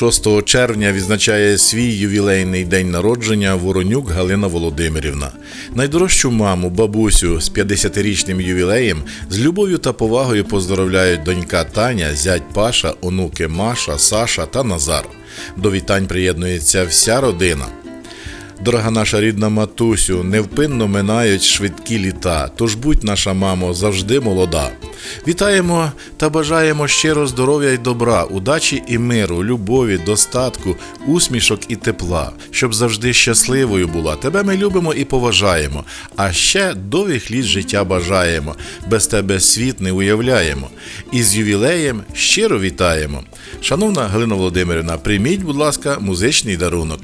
6 червня відзначає свій ювілейний день народження Воронюк Галина Володимирівна. Найдорожчу маму, бабусю з 50-річним ювілеєм з любов'ю та повагою поздоровляють донька Таня, зять Паша, онуки Маша, Саша та Назар. До вітань приєднується вся родина. Дорога наша рідна матусю, невпинно минають швидкі літа, тож будь наша мамо завжди молода. Вітаємо та бажаємо щиро здоров'я й добра, удачі і миру, любові, достатку, усмішок і тепла, щоб завжди щасливою була. Тебе ми любимо і поважаємо, а ще довгих літ життя бажаємо, без тебе світ не уявляємо. І з ювілеєм щиро вітаємо. Шановна Галина Володимирівна, прийміть, будь ласка, музичний дарунок.